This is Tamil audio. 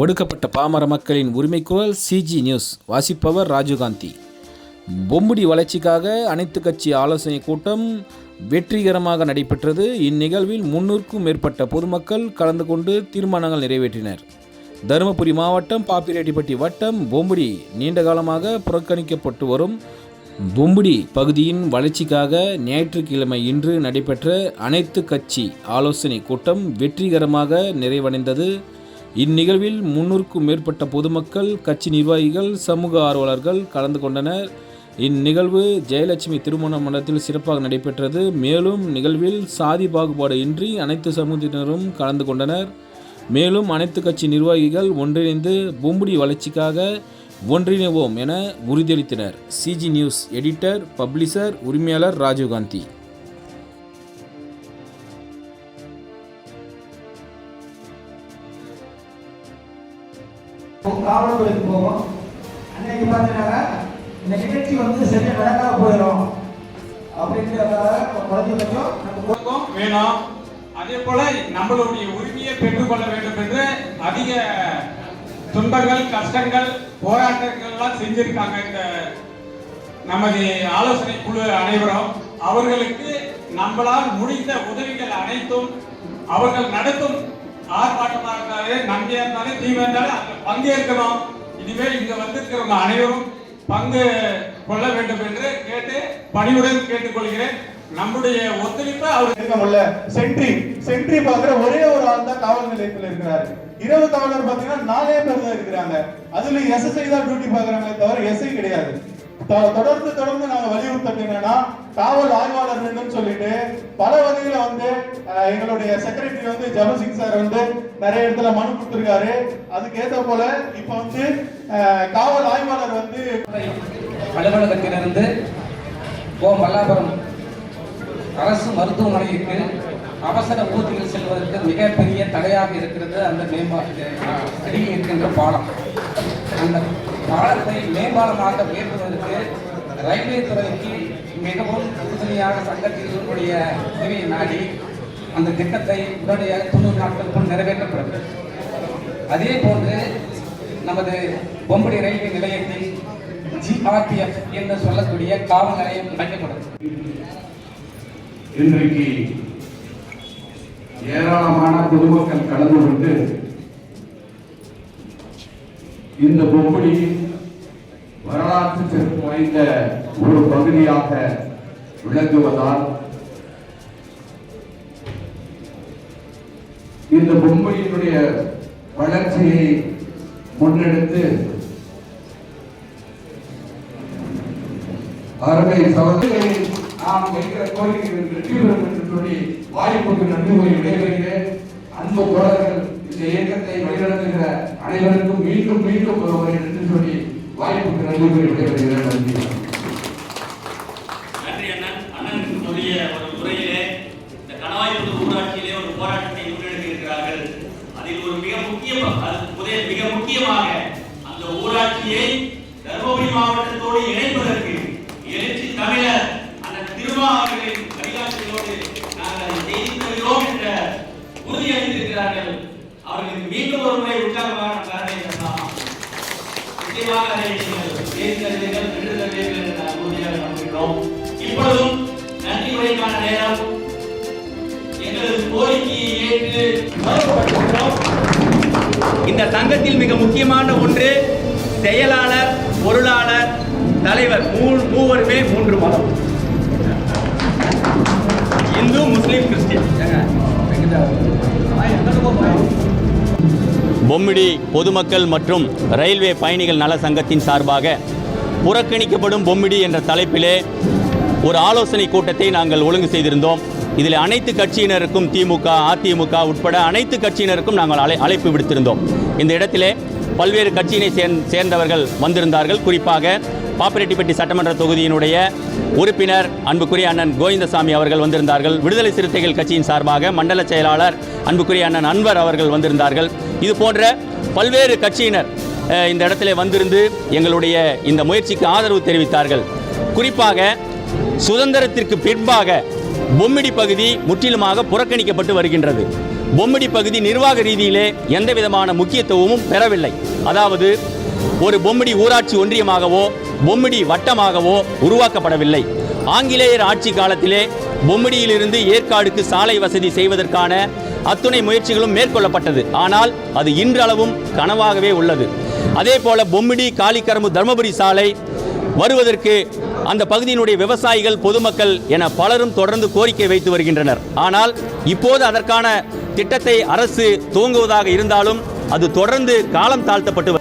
ஒடுக்கப்பட்ட பாமர மக்களின் உரிமை குரல் சிஜி நியூஸ் வாசிப்பவர் ராஜீவ்காந்தி. பொம்புடி வளர்ச்சிக்காக அனைத்து கட்சி ஆலோசனை கூட்டம் வெற்றிகரமாக நடைபெற்றது. இந்நிகழ்வில் முன்னூறுக்கும் மேற்பட்ட பொதுமக்கள் கலந்து கொண்டு தீர்மானங்கள் நிறைவேற்றினர். தருமபுரி மாவட்டம் பாப்பிரெட்டிப்பட்டி வட்டம் பொம்புடி நீண்ட காலமாக புறக்கணிக்கப்பட்டு வரும். பொம்புடி பகுதியின் வளர்ச்சிக்காக ஞாயிற்றுக்கிழமை இன்று நடைபெற்ற அனைத்து கட்சி ஆலோசனை கூட்டம் வெற்றிகரமாக நிறைவடைந்தது. இந்நிகழ்வில் முன்னூறுக்கும் மேற்பட்ட பொதுமக்கள் கட்சி நிர்வாகிகள் சமூக ஆர்வலர்கள் கலந்து கொண்டனர். இந்நிகழ்வு ஜெயலட்சுமி திருமண மண்டலத்தில் சிறப்பாக நடைபெற்றது. மேலும் நிகழ்வில் சாதி பாகுபாடு இன்றி அனைத்து சமூகத்தினரும் கலந்து கொண்டனர். மேலும் அனைத்து கட்சி நிர்வாகிகள் ஒன்றிணைந்து பொம்புடி வளர்ச்சிக்காக ஒன்றிணைவோம் என உறுதியளித்தனர். சிஜி நியூஸ் எடிட்டர் பப்ளிஷர் உரிமையாளர் ராஜீவ்காந்தி. காவல்துறைக்கு போவோம் அன்னைக்கு பார்த்தீங்கன்னா இந்த நிகழ்ச்சி வந்து சரியா நடக்காம போயிடும். அப்படின்றதுனால குறைஞ்சபட்சம் நம்ம வேணும் அதே போல நம்மளுடைய உரிமையை பெற்றுக்கொள்ள வேண்டும் என்று அதிக துன்பங்கள் கஷ்டங்கள் போராட்டங்கள்லாம் செஞ்சிருக்காங்க இந்த நமது ஆலோசனை குழு அனைவரும். அவர்களுக்கு நம்மளால் முடிந்த உதவிகள் அனைத்தும் அவர்கள் நடத்தும் ஆர்ப்பாட்டமாக இருந்தாலும் நன்மையா இருந்தாலும் தீமை இருந்தாலும் அதில் பங்கேற்கணும். இனிமேல் இங்க வந்திருக்கிறவங்க அனைவரும் பங்கு கொள்ள வேண்டும் என்று கேட்டு பணிவுடன் கேட்டுக்கொள்கிறேன். நம்முடைய ஒத்துழைப்பை அவர் இருக்க முடியல. சென்ட்ரி சென்ட்ரி பாக்குற ஒரே ஒரு ஆள் தான் காவல் நிலையத்தில் இருக்கிறாரு. இரவு காவலர் பாத்தீங்கன்னா நாலே பேர் தான் இருக்கிறாங்க. அதுல எஸ்எஸ்ஐ தான் டியூட்டி பாக்குறாங்களே தவிர எஸ்ஐ கிடையாது. தொடர்ந்து தொடர்ந்து நாங்க வலியுறுத்தது என்னன்னா காவல் ஆய்வாளர் வேண்டும் சொல்லிட்டு பல வகையில வந்து எங்களுடைய செக்ரட்டரி வந்து ஜபசிங் சார் வந்து நிறைய இடத்துல மனு கொடுத்திருக்காரு. அதுக்கு ஏத்த போல இப்ப வந்து காவல் ஆய்வாளர் வந்து அலுவலகத்திலிருந்து ஓ மல்லாபுரம் அரசு மருத்துவமனைக்கு அவசர ஊர்திகள் செல்வதற்கு மிகப்பெரிய தடையாக இருக்கிறது அந்த மேம்பாட்டு அடியில் இருக்கின்ற பாலம். அந்த பாலத்தை மேம்பாலமாக உயர்த்துவதற்கு ரயில்வே துறைக்கு மிகவும் உறுதுணையாக சங்கத்தினுடைய உதவியை நாடி அந்த திட்டத்தை உடனடியாக தொண்ணூறு நாட்களுக்குள் நிறைவேற்றப்படும். அதே போன்று நமது பொம்படி ரயில்வே நிலையத்தில் ஜிஆர்பிஎஃப் என்று சொல்லக்கூடிய காவல் நிலையம் அமைக்கப்படும். இன்றைக்கு ஏராளமான பொதுமக்கள் கலந்து கொண்டு இந்த பொம்படி வரலாற்று சிறப்பு வாய்ந்த ஒரு பகுதியாக விளங்குவதால் இந்த பொம்மையினுடைய வளர்ச்சியை முன்னெடுத்து அருமை சகோதரிகளை நாம் வைக்கிற கோரிக்கைகள் வெற்றி பெறும் என்று சொல்லி வாய்ப்புக்கு நன்றி கூறி விடைபெறுகிறேன். அன்பு தோழர்கள் இந்த இயக்கத்தை வழிநடத்துகிற அனைவருக்கும் மீண்டும் மீண்டும் ஒருவரை நன்றி சொல்லி வாய்ப்புக்கு நன்றி விடைபெறுகிறேன். நன்றி. நன்றி அண்ணன். அண்ணன் சொல்லிய ஒரு உரையிலே இந்த ஊராட்சியிலே ஒரு போராட்டத்தை முன்னெடுக்க அதில் ஒரு மிக முக்கிய அது மிக முக்கியமாக அந்த ஊராட்சியை தருமபுரி மாவட்டத்தோடு இணைப்பதற்கு எழுச்சி தமிழர் அந்த திருமா அவர்களுக்கு மீண்டும் ஒரு முறை உற்சாகமாக நிச்சயமாக அதை நீங்கள் தருவீர்கள் என்று நான் உறுதியாக நம்புகிறோம் இப்பொழுதும் நன்றி உரைக்கான நேரம் எங்களது கோரிக்கையை ஏற்று இந்த சங்கத்தில் மிக முக்கியமான ஒன்று செயலாளர் பொருளாளர் தலைவர். மூ மூவருமே மூன்று மதம். இந்து முஸ்லீம் கிறிஸ்டியன் பொம்மிடி பொதுமக்கள் மற்றும் ரயில்வே பயணிகள் நல சங்கத்தின் சார்பாக புறக்கணிக்கப்படும் பொம்மிடி என்ற தலைப்பிலே ஒரு ஆலோசனை கூட்டத்தை நாங்கள் ஒழுங்கு செய்திருந்தோம். இதில் அனைத்து கட்சியினருக்கும் திமுக அதிமுக உட்பட அனைத்து கட்சியினருக்கும் நாங்கள் அழை அழைப்பு விடுத்திருந்தோம். இந்த இடத்திலே பல்வேறு கட்சியினை சேர்ந்தவர்கள் வந்திருந்தார்கள். குறிப்பாக பாப்பிரெட்டிப்பட்டி சட்டமன்ற தொகுதியினுடைய உறுப்பினர் அன்புக்குரிய அண்ணன் கோவிந்தசாமி அவர்கள் வந்திருந்தார்கள். விடுதலை சிறுத்தைகள் கட்சியின் சார்பாக மண்டல செயலாளர் அன்புக்குரிய அண்ணன் அன்வர் அவர்கள் வந்திருந்தார்கள். இது போன்ற பல்வேறு கட்சியினர் இந்த இடத்திலே வந்திருந்து எங்களுடைய இந்த முயற்சிக்கு ஆதரவு தெரிவித்தார்கள். குறிப்பாக சுதந்திரத்திற்கு பின்பாக பொம்மிடி பகுதி முற்றிலுமாக புறக்கணிக்கப்பட்டு வருகின்றது. பொம்மிடி பகுதி நிர்வாக ரீதியிலே எந்த விதமான முக்கியத்துவமும் பெறவில்லை. அதாவது ஒரு பொம்மிடி ஊராட்சி ஒன்றியமாகவோ பொம்மிடி வட்டமாகவோ உருவாக்கப்படவில்லை. ஆங்கிலேயர் ஆட்சி காலத்திலே பொம்மிடியிலிருந்து ஏற்காடுக்கு சாலை வசதி செய்வதற்கான அத்துணை முயற்சிகளும் மேற்கொள்ளப்பட்டது. ஆனால் அது இன்றளவும் கனவாகவே உள்ளது. அதே போல பொம்மிடி காலிக்கரம்பு தர்மபுரி சாலை வருவதற்கு அந்த பகுதியினுடைய விவசாயிகள் பொதுமக்கள் என பலரும் தொடர்ந்து கோரிக்கை வைத்து வருகின்றனர். ஆனால் இப்போது அதற்கான திட்டத்தை அரசு துவங்குவதாக இருந்தாலும் அது தொடர்ந்து காலம் தாழ்த்தப்பட்டு